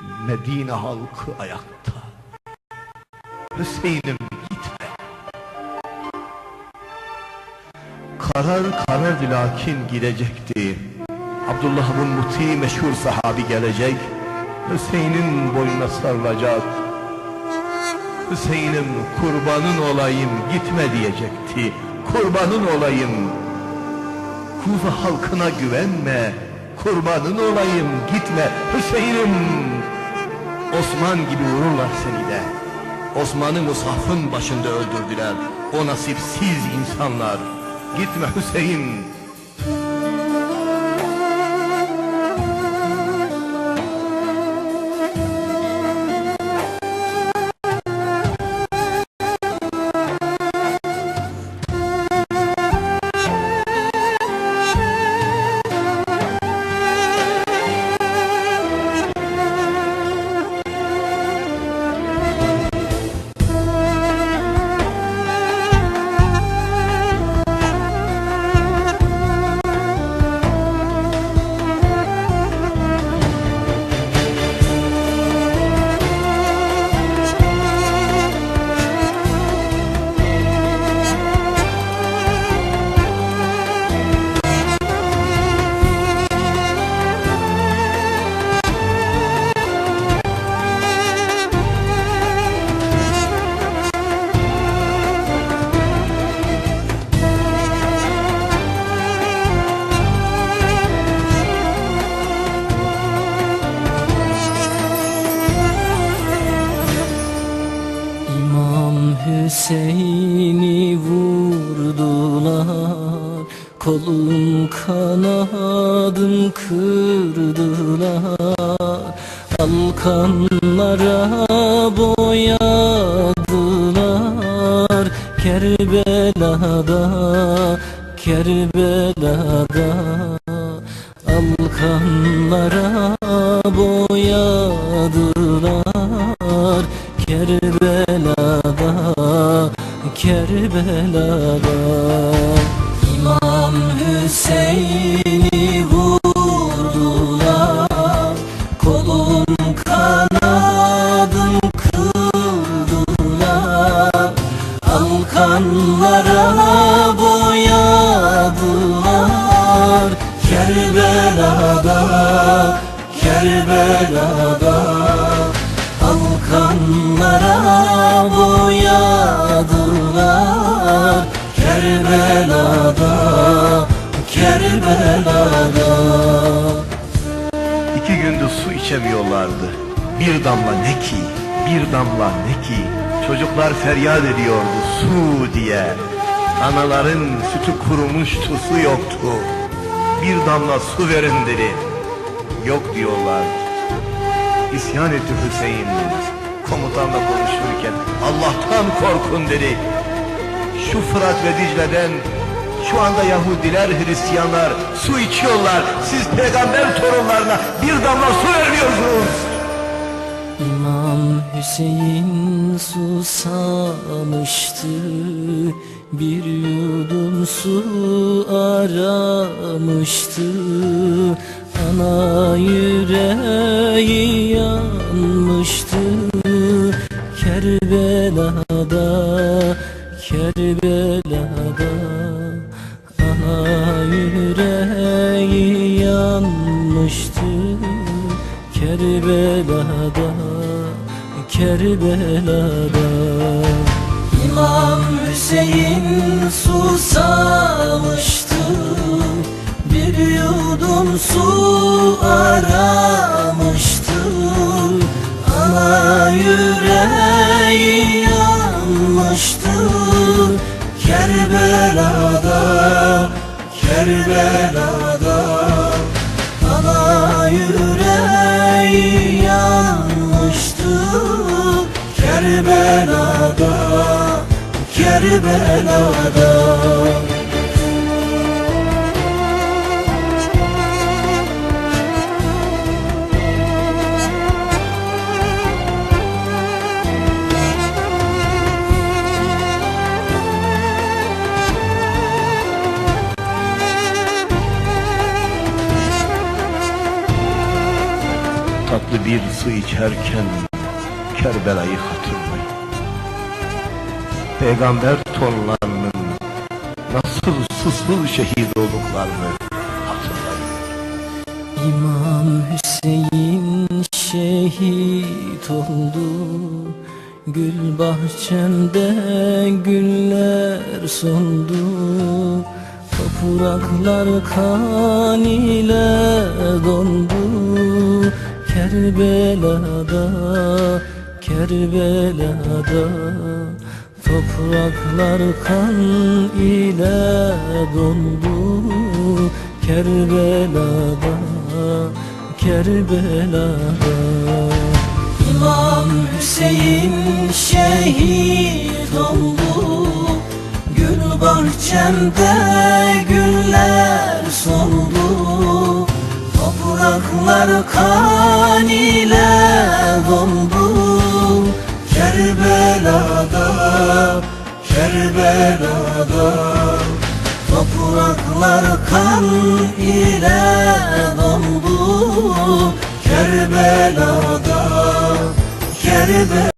Medine halkı ayakta. Hüseyin'im gitme. Karar karardı lakin gidecekti. Abdullah bin Muti meşhur sahabi gelecek. Hüseyin'in boynuna sarılacak. Hüseyin'im kurbanın olayım gitme diyecekti. Kurbanın olayım. Kufa halkına güvenme. Kurbanın olayım gitme Hüseyin'im. Osman gibi vururlar seni de. Osman'ı Musaf'ın başında öldürdüler. O nasipsiz insanlar. Gitme Hüseyin. Hüseyin'i vurdular Kolum kanadım kırdılar. Alkanlara boyadılar Kerbela'da, Kerbela'da. Alkanlara boyadılar Kerbela'da, Kerbela'da İmam Hüseyin'i vurdular. Kolum kanadım kıldılar Alkanlara boyadılar. Kerbela'da, Kerbela'da Alkanlara boyadılar Kerbela'da, Kerbela'da İki gündür su içemiyorlardı. Bir damla ne ki, bir damla ne ki. Çocuklar feryat ediyordu su diye. Anaların sütü kurumuştu, su yoktu. Bir damla su verin dedi. Yok diyorlar. İsyan etti Hüseyin. Komutanla konuşurken Allah'tan korkun dedi. Şu Fırat ve Dicle'den şu anda Yahudiler, Hristiyanlar su içiyorlar. Siz peygamber torunlarına bir damla su vermiyorsunuz. İmam Hüseyin susamıştı Bir yudum su aramıştı Ana yüreği Kerbela'da, Kerbela'da. Ana yüreği yanmıştı Kerbela'da, Kerbela'da. İmam Hüseyin susamıştı Bir yudum su aramıştı yanmıştı Kerbela'da, Kerbela'da. Ana yüreği yanmıştı Kerbela'da, Kerbela'da bir su içerken Kerbela'yı hatırlayın. Peygamber torunlarının nasıl susuz şehit olduklarını hatırlayın. İmam Hüseyin şehit oldu Gül bahçemde güller soldu Topraklar kan ile dondu Kerbela'da, Kerbela'da Topraklar kan ile dondu. Kerbela'da, Kerbela'da. İmam Hüseyin şehit oldu. Gül bahçemde güller soldu Topraklar kan ile dondu Kerbela'da, Kerbela'da. Topraklar kan ile dondu Kerbela'da, Kerbela'da